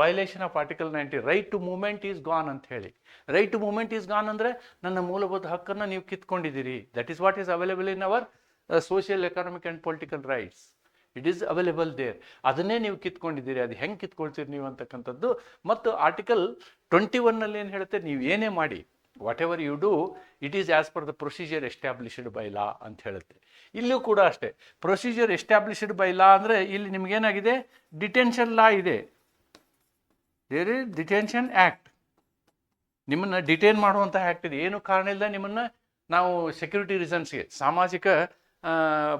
violation of article ninety right to movement is gone ಅಂತ ಹೇಳಿ. Right to movement is gone ಅಂದರೆ ನನ್ನ ಮೂಲಭೂತ ಹಕ್ಕನ್ನು ನೀವು ಕಿತ್ಕೊಂಡಿದ್ದೀರಿ. That is what is available in our social economic and political rights it is available there ಅದನ್ನೇ ನೀವು ಕಿತ್ಕೊಂಡಿದ್ದೀರಿ. ಅದು ಹೆಂಗೆ ಕಿತ್ಕೊಳ್ತೀರಿ ನೀವು ಅಂತಕ್ಕಂಥದ್ದು. ಮತ್ತು ಆರ್ಟಿಕಲ್ ಟ್ವೆಂಟಿ ಒನ್ನಲ್ಲಿ ಏನು ಹೇಳುತ್ತೆ? ನೀವು ಏನೇ ಮಾಡಿ whatever you do it is as per the procedure established by law ಅಂತ ಹೇಳುತ್ತೆ. ಇಲ್ಲೂ ಕೂಡ ಅಷ್ಟೇ. ಪ್ರೊಸೀಜರ್ ಎಸ್ಟ್ಯಾಬ್ಲಿಷ್ಡ್ ಬೈ ಲಾ ಅಂದರೆ ಇಲ್ಲಿ ನಿಮಗೇನಾಗಿದೆ ಡಿಟೆನ್ಷನ್ ಲಾ ಇದೆ. ದೇರ್ ಇಸ್ ಡಿಟೆನ್ಷನ್ ಆ್ಯಕ್ಟ್ ನಿಮ್ಮನ್ನು ಡಿಟೈನ್ ಮಾಡುವಂಥ ಆ್ಯಕ್ಟ್ ಇದೆ. ಏನು ಕಾರಣ ಇಲ್ಲದೆ ನಿಮ್ಮನ್ನು ನಾವು ಸೆಕ್ಯೂರಿಟಿ ರೀಸನ್ಸ್ಗೆ ಸಾಮಾಜಿಕ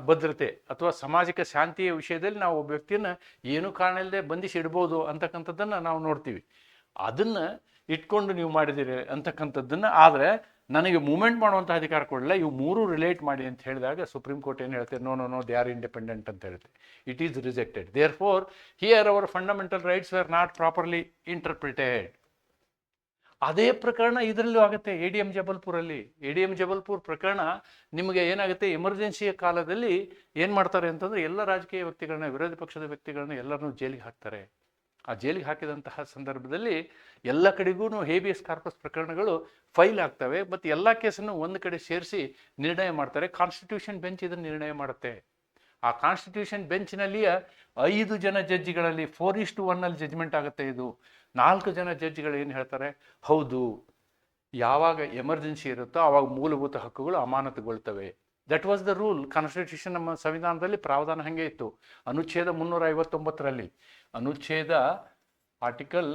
ಭದ್ರತೆ ಅಥವಾ ಸಾಮಾಜಿಕ ಶಾಂತಿಯ ವಿಷಯದಲ್ಲಿ ನಾವು ಒಬ್ಬ ವ್ಯಕ್ತಿಯನ್ನು ಏನು ಕಾರಣ ಇಲ್ಲದೆ ಬಂಧಿಸಿ ಇಡ್ಬೋದು ಅಂತಕ್ಕಂಥದ್ದನ್ನು ನಾವು ನೋಡ್ತೀವಿ. ಅದನ್ನು ಇಟ್ಕೊಂಡು ನೀವು ಮಾಡಿದ್ದೀರಿ ಅಂತಕ್ಕಂಥದ್ದನ್ನು ಆದರೆ ನನಗೆ ಮೂಮೆಂಟ್ ಮಾಡುವಂಥ ಅಧಿಕಾರ ಕೊಡಲಿಲ್ಲ ಇವು ಮೂರು ರಿಲೇಟ್ ಮಾಡಿ ಅಂತ ಹೇಳಿದಾಗ ಸುಪ್ರೀಂ ಕೋರ್ಟ್ ಏನು ಹೇಳ್ತಾರೆ no no no they are independent ಅಂತ ಹೇಳುತ್ತೆ. It is rejected therefore here our fundamental rights are not properly interpreted ಅದೇ ಪ್ರಕರಣ ಇದರಲ್ಲೂ ಆಗುತ್ತೆ ಎ ಡಿ ಎಂ ಜಬಲ್ಪುರಲ್ಲಿ ಎ ಡಿ ಎಂ ಜಬಲ್ಪುರ್ ಪ್ರಕರಣ ನಿಮಗೆ ಏನಾಗುತ್ತೆ ಎಮರ್ಜೆನ್ಸಿಯ ಕಾಲದಲ್ಲಿ ಏನು ಮಾಡ್ತಾರೆ ಅಂತಂದರೆ, ಎಲ್ಲ ರಾಜಕೀಯ ವ್ಯಕ್ತಿಗಳನ್ನ, ವಿರೋಧ ಪಕ್ಷದ ವ್ಯಕ್ತಿಗಳನ್ನ ಎಲ್ಲರನ್ನೂ ಜೈಲಿಗೆ ಹಾಕ್ತಾರೆ. ಆ ಜೈಲಿಗೆ ಹಾಕಿದಂತಹ ಸಂದರ್ಭದಲ್ಲಿ ಎಲ್ಲ ಕಡೆಗೂ ಹೇಬಿಯಸ್ ಕಾರ್ಪಸ್ ಪ್ರಕರಣಗಳು ಫೈಲ್ ಆಗ್ತವೆ, ಮತ್ತು ಎಲ್ಲ ಕೇಸನ್ನು ಒಂದು ಕಡೆ ಸೇರಿಸಿ ನಿರ್ಣಯ ಮಾಡ್ತಾರೆ. ಕಾನ್ಸ್ಟಿಟ್ಯೂಷನ್ ಬೆಂಚ್ ಇದನ್ನು ನಿರ್ಣಯ ಮಾಡುತ್ತೆ. ಆ ಕಾನ್ಸ್ಟಿಟ್ಯೂಷನ್ ಬೆಂಚ್ನಲ್ಲಿಯ ಐದು ಜನ ಜಡ್ಜ್ಗಳಲ್ಲಿ ಫೋರ್ ಇಸ್ ಟು ಒನ್ನಲ್ಲಿ ಜಜ್ಮೆಂಟ್ ಆಗುತ್ತೆ ಇದು. ನಾಲ್ಕು ಜನ ಜಡ್ಜ್ಗಳು ಏನು ಹೇಳ್ತಾರೆ? ಹೌದು, ಯಾವಾಗ ಎಮರ್ಜೆನ್ಸಿ ಇರುತ್ತೋ ಆವಾಗ ಮೂಲಭೂತ ಹಕ್ಕುಗಳು ಅಮಾನತುಗೊಳ್ತವೆ. That was the rule constitution ನಮ್ಮ ಸಂವಿಧಾನದಲ್ಲಿ ಪ್ರಾವಧಾನ ಹಾಗೆ ಇತ್ತು. ಅನುಚ್ಛೇದ ಮುನ್ನೂರ ಐವತ್ತೊಂಬತ್ತರಲ್ಲಿ ಅನುಚ್ಛೇದ article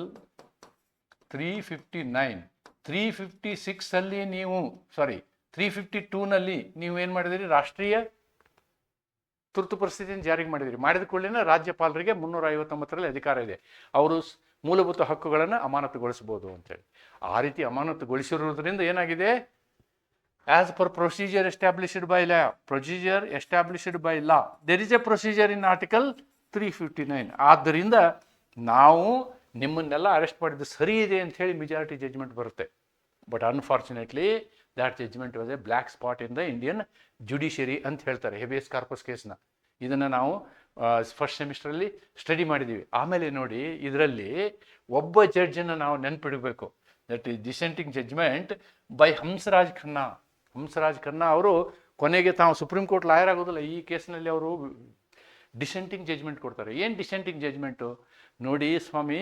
three fifty nine three fifty ಸಿಕ್ಸಲ್ಲಿ ನೀವು ಸಾರಿ ತ್ರೀ ಫಿಫ್ಟಿ ಟೂನಲ್ಲಿ ನೀವು ಏನು ಮಾಡಿದಿರಿ? ರಾಷ್ಟ್ರೀಯ ತುರ್ತು ಪರಿಸ್ಥಿತಿಯನ್ನು ಜಾರಿಗೆ ಮಾಡಿದಿರಿ. ಮಾಡಿದ ಕೂಡಲೇ ರಾಜ್ಯಪಾಲರಿಗೆ ಮುನ್ನೂರ ಐವತ್ತೊಂಬತ್ತರಲ್ಲಿ ಅಧಿಕಾರ ಇದೆ. ಅವರು ಮೂಲಭೂತ ಹಕ್ಕುಗಳನ್ನು ಅಮಾನತುಗೊಳಿಸಬಹುದು ಅಂತೇಳಿ. ಆ ರೀತಿ ಅಮಾನತುಗೊಳಿಸಿರುವುದರಿಂದ ಏನಾಗಿದೆ? As per procedure established by law procedure established by law there is a procedure in article three fifty nine ಆದ್ದರಿಂದ ನಾವು ನಿಮ್ಮನ್ನೆಲ್ಲ ಅರೆಸ್ಟ್ ಮಾಡಿದ್ದು ಸರಿ ಇದೆ ಅಂತ ಮೆಜಾರಿಟಿ ಜಜ್ಮೆಂಟ್ ಬರುತ್ತೆ. But unfortunately that judgement was a black spot in the Indian judiciary ಅಂತ ಹೇಳ್ತಾರೆ ಹೆಬಿಯಸ್ ಕಾರ್ಪಸ್ ಕೇಸ್ನ ಇದನ್ನು ನಾವು ಫಸ್ಟ್ ಸೆಮಿಸ್ಟ್ರಲ್ಲಿ ಸ್ಟಡಿ ಮಾಡಿದ್ದೀವಿ ಆಮೇಲೆ ನೋಡಿ, ಇದರಲ್ಲಿ ಒಬ್ಬ ಜಡ್ಜನ್ನು ನಾವು ನೆನ್ಪಿಡಬೇಕು. That is dissenting judgement by Hansraj Khanna Hansraj Khanna ಅವರು ಕೊನೆಗೆ ತಾವು ಸುಪ್ರೀಂ ಕೋರ್ಟ್ ಲಾಯರ್ ಆಗೋದಿಲ್ಲ. ಈ ಕೇಸ್ನಲ್ಲಿ ಅವರು ಡಿಸೆಂಟಿಂಗ್ ಜಜ್ಮೆಂಟ್ ಕೊಡ್ತಾರೆ. ಏನು ಡಿಸೆಂಟಿಂಗ್ ಜಜ್ಮೆಂಟು ನೋಡಿ ಸ್ವಾಮಿ,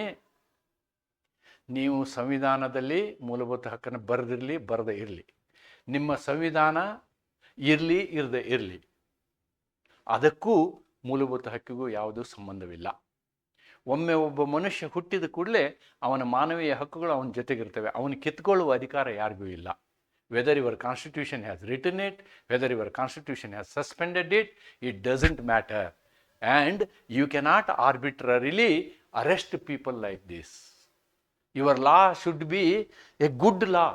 ನೀವು ಸಂವಿಧಾನದಲ್ಲಿ ಮೂಲಭೂತ ಹಕ್ಕನ್ನು ಬರೆದಿರಲಿ, ಬರದೇ ಇರಲಿ. ನಿಮ್ಮ ಸಂವಿಧಾನ ಇರಲಿ, ಇರದೆ ಇರಲಿ. ಅದಕ್ಕೂ ಮೂಲಭೂತ ಹಕ್ಕಿಗೂ ಯಾವುದೂ ಸಂಬಂಧವಿಲ್ಲ. ಒಮ್ಮೆ ಒಬ್ಬ ಮನುಷ್ಯ ಹುಟ್ಟಿದ ಕೂಡಲೇ ಅವನ ಮಾನವೀಯ ಹಕ್ಕುಗಳು ಅವನ ಜೊತೆಗಿರ್ತವೆ. ಅವನು ಕಿತ್ಕೊಳ್ಳುವ ಅಧಿಕಾರ ಯಾರಿಗೂ ಇಲ್ಲ. whether your constitution has written it whether your constitution has suspended it it doesn't matter and you cannot arbitrarily arrest people like this your law should be a good law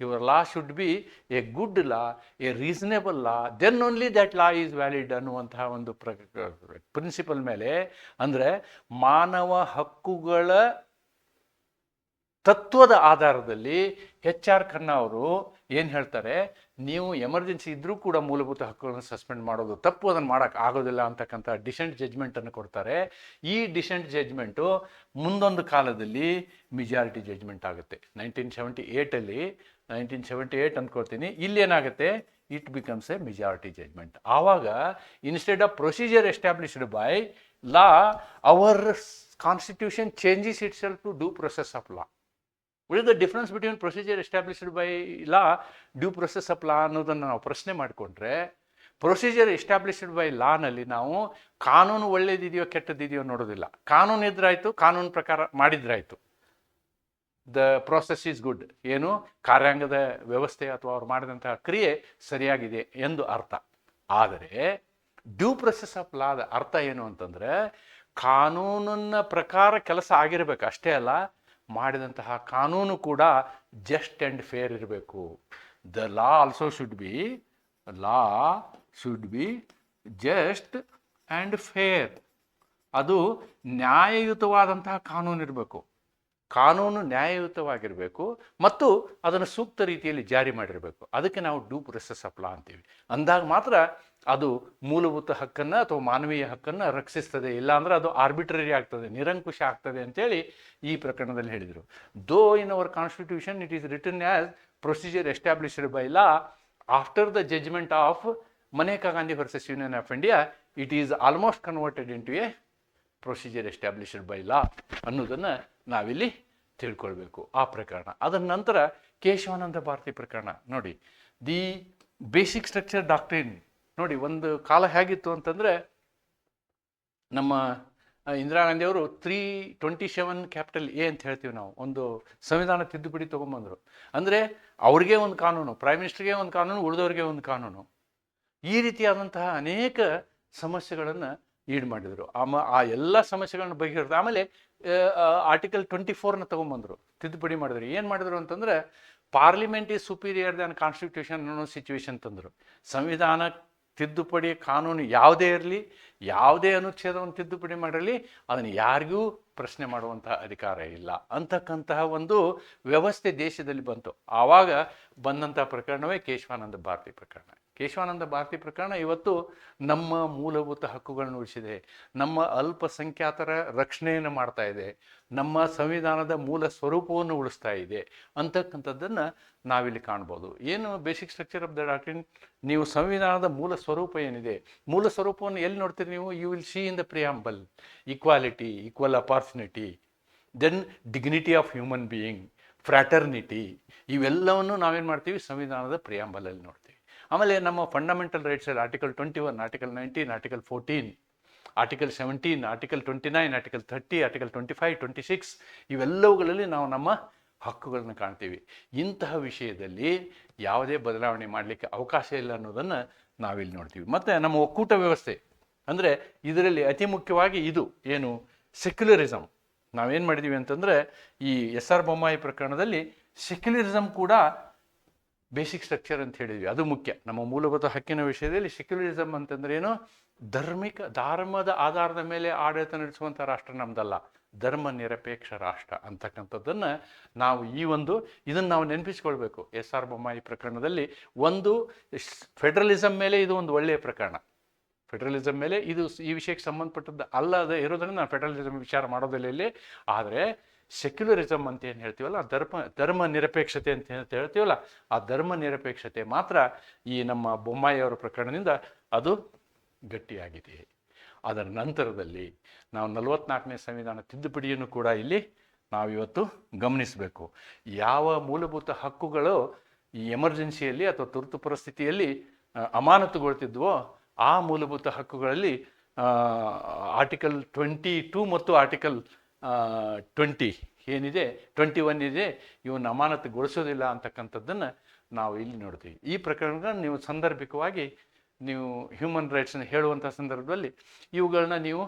your law should be a good law a reasonable law then only that law is valid ಅನ್ನುವಂತಹ ಒಂದು ಪ್ರ principal ಮೇಲೆ ಅಂದರೆ ಮಾನವ ಹಕ್ಕುಗಳ ತತ್ವದ ಆಧಾರದಲ್ಲಿ H R Khanna ಅವರು ಏನು ಹೇಳ್ತಾರೆ, ನೀವು ಎಮರ್ಜೆನ್ಸಿ ಇದ್ದರೂ ಕೂಡ ಮೂಲಭೂತ ಹಕ್ಕುಗಳನ್ನು ಸಸ್ಪೆಂಡ್ ಮಾಡೋದು ತಪ್ಪು, ಅದನ್ನು ಮಾಡೋಕ್ಕೆ ಆಗೋದಿಲ್ಲ ಅಂತಕ್ಕಂಥ ಡಿಸೆಂಟ್ ಜಜ್ಮೆಂಟನ್ನು ಕೊಡ್ತಾರೆ. ಈ ಡಿಸೆಂಟ್ ಜಜ್ಮೆಂಟು ಮುಂದೊಂದು ಕಾಲದಲ್ಲಿ ಮೆಜಾರಿಟಿ ಜಜ್ಮೆಂಟ್ ಆಗುತ್ತೆ. ನೈನ್ಟೀನ್ ಸೆವೆಂಟಿ ಏಯ್ಟಲ್ಲಿ ನೈನ್ಟೀನ್ ಸೆವೆಂಟಿ ಏಯ್ಟ್ ಅಂದ್ಕೊಳ್ತೀನಿ ಇಲ್ಲಿ ಏನಾಗುತ್ತೆ, it becomes a majority judgement. ಆವಾಗ instead of procedure established by law, our constitution changes itself to due process of law. What is the difference between procedure established by law due process of law ಅನ್ನೋದನ್ನು ನಾವು ಪ್ರಶ್ನೆ ಮಾಡಿಕೊಂಡ್ರೆ procedure established by ಲಾನಲ್ಲಿ ನಾವು ಕಾನೂನು ಒಳ್ಳೇದಿದೆಯೋ ಕೆಟ್ಟದಿದೆಯೋ ನೋಡೋದಿಲ್ಲ. ಕಾನೂನು ಇದ್ರಾಯ್ತು, ಕಾನೂನು ಪ್ರಕಾರ ಮಾಡಿದ್ರಾಯ್ತು. ದ ಪ್ರೊಸೆಸ್ ಈಸ್ ಗುಡ್ ಏನು? ಕಾರ್ಯಾಂಗದ ವ್ಯವಸ್ಥೆ ಅಥವಾ ಅವ್ರು ಮಾಡಿದಂತಹ ಕ್ರಿಯೆ ಸರಿಯಾಗಿದೆ ಎಂದು ಅರ್ಥ. ಆದರೆ ಡ್ಯೂ ಪ್ರೊಸೆಸ್ ಆಫ್ ಲಾದ ಅರ್ಥ ಏನು ಅಂತಂದರೆ, ಕಾನೂನನ್ನ ಪ್ರಕಾರ ಕೆಲಸ ಆಗಿರಬೇಕು. ಅಷ್ಟೇ ಅಲ್ಲ ಮಾಡಿದಂತಹ ಕಾನೂನು ಕೂಡ ಜಸ್ಟ್ ಆ್ಯಂಡ್ ಫೇರ್ ಇರಬೇಕು. The law also should be law should be just and fair ಅದು ನ್ಯಾಯಯುತವಾದಂತಹ ಕಾನೂನು ಇರಬೇಕು. ಕಾನೂನು ನ್ಯಾಯಯುತವಾಗಿರಬೇಕು ಮತ್ತು ಅದನ್ನು ಸೂಕ್ತ ರೀತಿಯಲ್ಲಿ ಜಾರಿ ಮಾಡಿರಬೇಕು. ಅದಕ್ಕೆ ನಾವು ಡೂ ಪ್ರೊಸೆಸ್ ಅಪ್ಲಾ ಅಂತೀವಿ. ಅಂದಾಗ ಮಾತ್ರ ಅದು ಮೂಲಭೂತ ಹಕ್ಕನ್ನು ಅಥವಾ ಮಾನವೀಯ ಹಕ್ಕನ್ನು ರಕ್ಷಿಸ್ತದೆ, ಇಲ್ಲಾಂದ್ರೆ ಅದು ಆರ್ಬಿಟ್ರರಿ ಆಗ್ತದೆ, ನಿರಂಕುಶ ಆಗ್ತದೆ ಅಂತೇಳಿ ಈ ಪ್ರಕರಣದಲ್ಲಿ ಹೇಳಿದರು. Though in our constitution it is written as procedure established by law after the judgement of Maneka Gandhi versus Union of India it is almost converted into a procedure established by law ಅನ್ನೋದನ್ನು ನಾವಿಲ್ಲಿ ತಿಳ್ಕೊಳ್ಬೇಕು ಆ ಪ್ರಕರಣ. ಅದರ ನಂತರ ಕೇಶವಾನಂದ ಭಾರತಿ ಪ್ರಕರಣ ನೋಡಿ. The basic structure doctrine ನೋಡಿ, ಒಂದು ಕಾಲ ಹೇಗಿತ್ತು ಅಂತಂದರೆ, ನಮ್ಮ ಇಂದಿರಾ ಗಾಂಧಿ ಅವರು three twenty seven capital A ಅಂತ ಹೇಳ್ತೀವಿ ನಾವು. ಒಂದು ಸಂವಿಧಾನ ತಿದ್ದುಪಡಿ ತೊಗೊಂಬಂದರು. ಅಂದರೆ, ಅವ್ರಿಗೆ ಒಂದು ಕಾನೂನು ಪ್ರೈಮ್ ಮಿನಿಸ್ಟರ್ಗೆ ಒಂದು ಕಾನೂನು, ಉಳಿದವ್ರಿಗೆ ಒಂದು ಕಾನೂನು. ಈ ರೀತಿಯಾದಂತಹ ಅನೇಕ ಸಮಸ್ಯೆಗಳನ್ನು ಈಡ್ ಮಾಡಿದರು. ಆಮ ಆ ಎಲ್ಲ ಸಮಸ್ಯೆಗಳನ್ನ ಬಗೆಹರಿದ್ರು ಆಮೇಲೆ ಆರ್ಟಿಕಲ್ ಟ್ವೆಂಟಿ ಫೋರ್ನ ತೊಗೊಂಬಂದರು. ತಿದ್ದುಪಡಿ ಮಾಡಿದ್ರು. ಏನು ಮಾಡಿದ್ರು ಅಂತಂದರೆ parliament is superior than constitution ಅನ್ನೋ ಸಿಚುವೇಶನ್ ತಂದರು. ಸಂವಿಧಾನ ತಿದ್ದುಪಡಿ ಕಾನೂನು ಯಾವುದೇ ಇರಲಿ, ಯಾವುದೇ ಅನುಚ್ಛೇದವನ್ನು ತಿದ್ದುಪಡಿ ಮಾಡಿರಲಿ, ಅದನ್ನು ಯಾರಿಗೂ ಪ್ರಶ್ನೆ ಮಾಡುವಂತಹ ಅಧಿಕಾರ ಇಲ್ಲ. ಅಂತಕ್ಕಂತಹ ಒಂದು ವ್ಯವಸ್ಥೆ ದೇಶದಲ್ಲಿ ಬಂತು. ಆವಾಗ ಬಂದಂಥ ಪ್ರಕರಣವೇ ಕೇಶವಾನಂದ ಭಾರತಿ ಪ್ರಕರಣ. ಕೇಶವಾನಂದ ಭಾರತಿ ಪ್ರಕರಣ ಇವತ್ತು ನಮ್ಮ ಮೂಲಭೂತ ಹಕ್ಕುಗಳನ್ನು ಉಳಿಸಿದೆ. ನಮ್ಮ ಅಲ್ಪಸಂಖ್ಯಾತರ ರಕ್ಷಣೆಯನ್ನು ಮಾಡ್ತಾ ಇದೆ. ನಮ್ಮ ಸಂವಿಧಾನದ ಮೂಲ ಸ್ವರೂಪವನ್ನು ಉಳಿಸ್ತಾ ಇದೆ. ಅಂತಕ್ಕಂಥದ್ದನ್ನು ನಾವಿಲ್ಲಿ ಕಾಣ್ಬೋದು. ಏನು basic structure of the doctrine ನೀವು ಸಂವಿಧಾನದ ಮೂಲ ಸ್ವರೂಪ ಏನಿದೆ? ಮೂಲ ಸ್ವರೂಪವನ್ನು ಎಲ್ಲಿ ನೋಡ್ತೀರಿ ನೀವು? You will see in the preamble equality equal opportunity then dignity of human being fraternity ಇವೆಲ್ಲವನ್ನು ನಾವೇನು ಮಾಡ್ತೀವಿ? ಸಂವಿಧಾನದ ಪ್ರಿಯಾಂಬಲಲ್ಲಿ ನೋಡ್ತೀವಿ. ಆಮೇಲೆ ನಮ್ಮ fundamental ರೈಟ್ಸಲ್ಲಿ article twenty one article nineteen article fourteen article seventeen article twenty nine article thirty article twenty five twenty six ಇವೆಲ್ಲವುಗಳಲ್ಲಿ ನಾವು ನಮ್ಮ ಹಕ್ಕುಗಳನ್ನು ಕಾಣ್ತೀವಿ. ಇಂತಹ ವಿಷಯದಲ್ಲಿ ಯಾವುದೇ ಬದಲಾವಣೆ ಮಾಡಲಿಕ್ಕೆ ಅವಕಾಶ ಇಲ್ಲ ಅನ್ನೋದನ್ನು ನಾವಿಲ್ಲಿ ನೋಡ್ತೀವಿ. ಮತ್ತು ನಮ್ಮ ಒಕ್ಕೂಟ ವ್ಯವಸ್ಥೆ, ಅಂದರೆ ಇದರಲ್ಲಿ ಅತಿ ಮುಖ್ಯವಾಗಿ ಇದು ಏನು? ಸೆಕ್ಯುಲರಿಸಮ್ ನಾವೇನು ಮಾಡಿದ್ದೀವಿ ಅಂತಂದರೆ ಈ ಎಸ್ ಆರ್ ಬೊಮ್ಮಾಯಿ ಪ್ರಕರಣದಲ್ಲಿ ಸೆಕ್ಯುಲರಿಸಮ್ ಕೂಡ ಬೇಸಿಕ್ ಸ್ಟ್ರಕ್ಚರ್ ಅಂತ ಹೇಳಿದ್ವಿ. ಅದು ಮುಖ್ಯ. ನಮ್ಮ ಮೂಲಭೂತ ಹಕ್ಕಿನ ವಿಷಯದಲ್ಲಿ ಸೆಕ್ಯುಲರಿಸಮ್ ಅಂತಂದ್ರೆ ಏನು? ಧಾರ್ಮಿಕ, ಧರ್ಮದ ಆಧಾರದ ಮೇಲೆ ಆಡಳಿತ ನಡೆಸುವಂಥ ರಾಷ್ಟ್ರ ನಮ್ದಲ್ಲ. ಧರ್ಮ ನಿರಪೇಕ್ಷ ರಾಷ್ಟ್ರ ಅಂತಕ್ಕಂಥದ್ದನ್ನು ನಾವು ಈ ಒಂದು ಇದನ್ನು ನಾವು ನೆನಪಿಸ್ಕೊಳ್ಬೇಕು. ಎಸ್ ಆರ್ ಬೊಮ್ಮಾಯಿ ಪ್ರಕರಣದಲ್ಲಿ ಒಂದು ಫೆಡರಲಿಸಮ್ ಮೇಲೆ ಇದು ಒಂದು ಒಳ್ಳೆಯ ಪ್ರಕರಣ. ಫೆಡರಲಿಸಮ್ ಮೇಲೆ ಇದು ಈ ವಿಷಯಕ್ಕೆ ಸಂಬಂಧಪಟ್ಟದ್ದು ಅಲ್ಲದೆ ಇರೋದನ್ನು ನಾನು ಫೆಡರಲಿಸಮ್ ವಿಚಾರ ಮಾಡೋದಿಲ್ಲ ಇಲ್ಲಿ. ಆದರೆ ಸೆಕ್ಯುಲರಿಸಮ್ ಅಂತ ಏನು ಹೇಳ್ತೀವಲ್ಲ, ಧರ್ಮ ಧರ್ಮ ನಿರಪೇಕ್ಷತೆ ಅಂತ ಏನು ಹೇಳ್ತೀವಲ್ಲ, ಆ ಧರ್ಮ ನಿರಪೇಕ್ಷತೆ ಮಾತ್ರ ಈ ನಮ್ಮ ಬೊಮ್ಮಾಯಿಯವರ ಪ್ರಕರಣದಿಂದ ಅದು ಗಟ್ಟಿಯಾಗಿದೆ. ಅದರ ನಂತರದಲ್ಲಿ ನಾವು ನಲವತ್ನಾಲ್ಕನೇ ಸಂವಿಧಾನ ತಿದ್ದುಪಡಿಯನ್ನು ಕೂಡ ಇಲ್ಲಿ ನಾವಿವತ್ತು ಗಮನಿಸಬೇಕು. ಯಾವ ಮೂಲಭೂತ ಹಕ್ಕುಗಳು ಈ ಎಮರ್ಜೆನ್ಸಿಯಲ್ಲಿ ಅಥವಾ ತುರ್ತು ಪರಿಸ್ಥಿತಿಯಲ್ಲಿ ಅಮಾನತುಗೊಳ್ತಿದ್ವೋ ಆ ಮೂಲಭೂತ ಹಕ್ಕುಗಳಲ್ಲಿ ಆರ್ಟಿಕಲ್ ಟ್ವೆಂಟಿ ಟೂ ಮತ್ತು ಆರ್ಟಿಕಲ್ ಟ್ವೆಂಟಿ ಏನಿದೆ ಟ್ವೆಂಟಿ ಒನ್ ಇದೆ ಇವನ್ನ ಅಮಾನತುಗೊಳಿಸೋದಿಲ್ಲ ಅಂತಕ್ಕಂಥದ್ದನ್ನು ನಾವು ಇಲ್ಲಿ ನೋಡ್ತೀವಿ. ಈ ಪ್ರಕರಣಗಳನ್ನು ನೀವು ಸಂದರ್ಭಿಕವಾಗಿ ನೀವು ಹ್ಯೂಮನ್ ರೈಟ್ಸ್ನ ಹೇಳುವಂಥ ಸಂದರ್ಭದಲ್ಲಿ ಇವುಗಳನ್ನ ನೀವು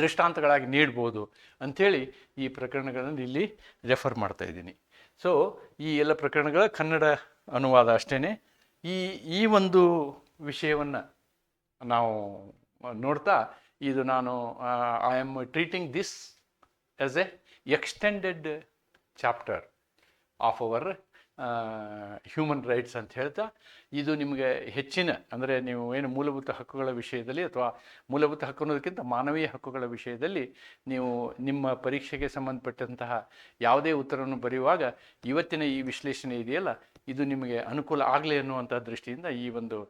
ದೃಷ್ಟಾಂತಗಳಾಗಿ ನೀಡ್ಬೋದು ಅಂಥೇಳಿ ಈ ಪ್ರಕರಣಗಳನ್ನು ಇಲ್ಲಿ ರೆಫರ್ ಮಾಡ್ತಾ ಇದ್ದೀನಿ. ಸೊ ಈ ಎಲ್ಲ ಪ್ರಕರಣಗಳ ಕನ್ನಡ ಅನುವಾದ ಅಷ್ಟೇ ಈ ಈ ಒಂದು ವಿಷಯವನ್ನು ನಾವು ನೋಡ್ತಾ ಇದು ನಾನು I am treating this as a extended chapter of our human rights ಅಂತ ಹೇಳ್ತಾ, ಇದು ನಿಮಗೆ ಹೆಚ್ಚಿನ, ಅಂದರೆ ನೀವು ಏನು ಮೂಲಭೂತ ಹಕ್ಕುಗಳ ವಿಷಯದಲ್ಲಿ ಅಥವಾ ಮೂಲಭೂತ ಹಕ್ಕು ಅನ್ನೋದಕ್ಕಿಂತ ಮಾನವೀಯ ಹಕ್ಕುಗಳ ವಿಷಯದಲ್ಲಿ ನೀವು ನಿಮ್ಮ ಪರೀಕ್ಷೆಗೆ ಸಂಬಂಧಪಟ್ಟಂತಹ ಯಾವುದೇ ಉತ್ತರವನ್ನು ಬರೆಯುವಾಗ ಇವತ್ತಿನ ಈ ವಿಶ್ಲೇಷಣೆ ಇದೆಯಲ್ಲ, ಇದು ನಿಮಗೆ ಅನುಕೂಲ ಆಗಲಿ ಅನ್ನುವಂಥ ದೃಷ್ಟಿಯಿಂದ ಈ ಒಂದು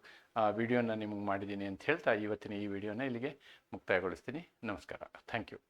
ವಿಡಿಯೋನ ನಿಮಗೆ ಮಾಡಿದ್ದೀನಿ ಅಂತ ಹೇಳ್ತಾ ಇವತ್ತಿನ ಈ ವಿಡಿಯೋನ ಇಲ್ಲಿಗೆ ಮುಕ್ತಾಯಗೊಳಿಸ್ತೀನಿ. ನಮಸ್ಕಾರ. Thank you